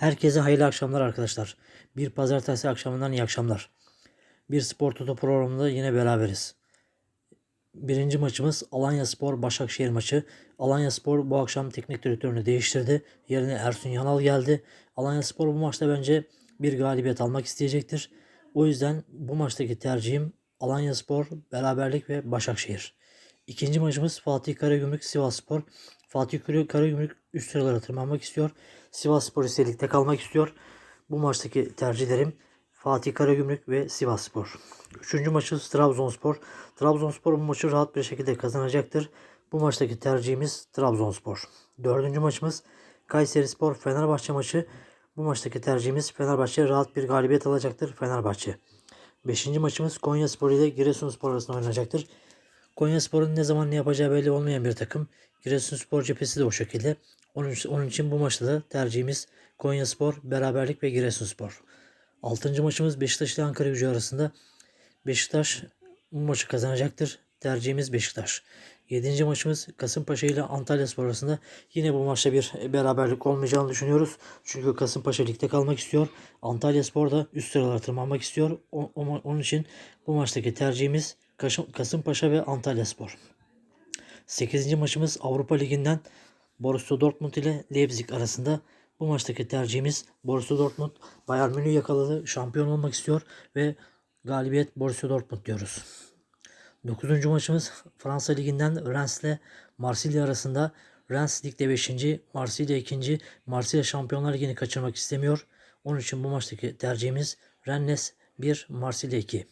Herkese hayırlı akşamlar arkadaşlar. Bir pazartesi akşamından iyi akşamlar. Bir spor toto programında yine beraberiz. Birinci maçımız Alanya Spor Başakşehir maçı. Alanya Spor bu akşam teknik direktörünü değiştirdi. Yerine Ersun Yanal geldi. Alanya Spor bu maçta bence bir galibiyet almak isteyecektir. O yüzden bu maçtaki tercihim Alanya Spor, beraberlik ve Başakşehir. İkinci maçımız Fatih Karagümrük Sivas Spor. Fatih Kara- Karagümrük üst sıralara tırmanmak istiyor. Sivas Spor ise ligde kalmak istiyor. Bu maçtaki tercihlerim Fatih Karagümrük ve Sivas Spor. Üçüncü maçımız Trabzonspor. Trabzonspor bu maçı rahat bir şekilde kazanacaktır. Bu maçtaki tercihimiz Trabzonspor. Dördüncü maçımız Kayseri Spor Fenerbahçe maçı. Bu maçtaki tercihimiz Fenerbahçe rahat bir galibiyet alacaktır Fenerbahçe. Beşinci maçımız Konya Spor ile Giresunspor arasında oynanacaktır. Konya Spor'un ne zaman ne yapacağı belli olmayan bir takım. Giresunspor cephesi de o şekilde. Onun, onun için bu maçta da tercihimiz Konya Spor, beraberlik ve Giresunspor. Altıncı maçımız Beşiktaş ile Ankara gücü arasında. Beşiktaş bu maçı kazanacaktır. Tercihimiz Beşiktaş. Yedinci maçımız Kasımpaşa ile Antalya Spor arasında. Yine bu maçta bir beraberlik olmayacağını düşünüyoruz. Çünkü Kasımpaşa ligde kalmak istiyor. Antalya Spor da üst sıralara tırmanmak istiyor. O- o- onun için bu maçtaki tercihimiz Kasımpaşa ve Antalya Spor. 8. maçımız Avrupa Ligi'nden Borussia Dortmund ile Leipzig arasında. Bu maçtaki tercihimiz Borussia Dortmund. Bayern Münih yakaladı. Şampiyon olmak istiyor ve galibiyet Borussia Dortmund diyoruz. 9. maçımız Fransa Ligi'nden Rennes ile Marsilya arasında. Rennes ligde 5. Marsilya 2. Marsilya Şampiyonlar Ligi'ni kaçırmak istemiyor. Onun için bu maçtaki tercihimiz Rennes 1, Marsilya 2.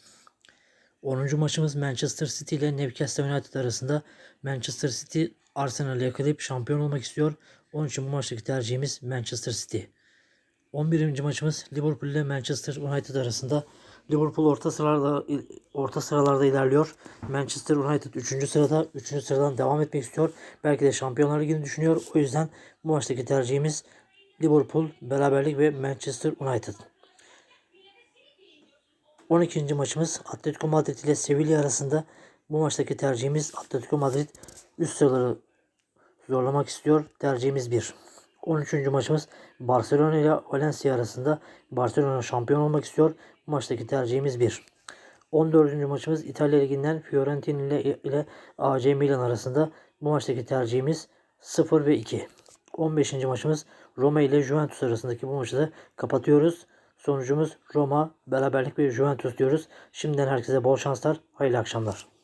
10. maçımız Manchester City ile Newcastle United arasında. Manchester City Arsenal'ı yakalayıp şampiyon olmak istiyor. Onun için bu maçtaki tercihimiz Manchester City. 11. maçımız Liverpool ile Manchester United arasında. Liverpool orta sıralarda orta sıralarda ilerliyor. Manchester United 3. sırada 3. sıradan devam etmek istiyor. Belki de Şampiyonlar Ligi'ni düşünüyor. O yüzden bu maçtaki tercihimiz Liverpool, beraberlik ve Manchester United. 12. maçımız Atletico Madrid ile Sevilla arasında. Bu maçtaki tercihimiz Atletico Madrid üst sıraları zorlamak istiyor. Tercihimiz 1. 13. maçımız Barcelona ile Valencia arasında. Barcelona şampiyon olmak istiyor. Bu maçtaki tercihimiz 1. 14. maçımız İtalya Ligi'nden Fiorentina ile, ile AC Milan arasında. Bu maçtaki tercihimiz 0 ve 2. 15. maçımız Roma ile Juventus arasındaki bu maçı da kapatıyoruz. Sonucumuz Roma, beraberlik ve Juventus diyoruz. Şimdiden herkese bol şanslar, hayırlı akşamlar.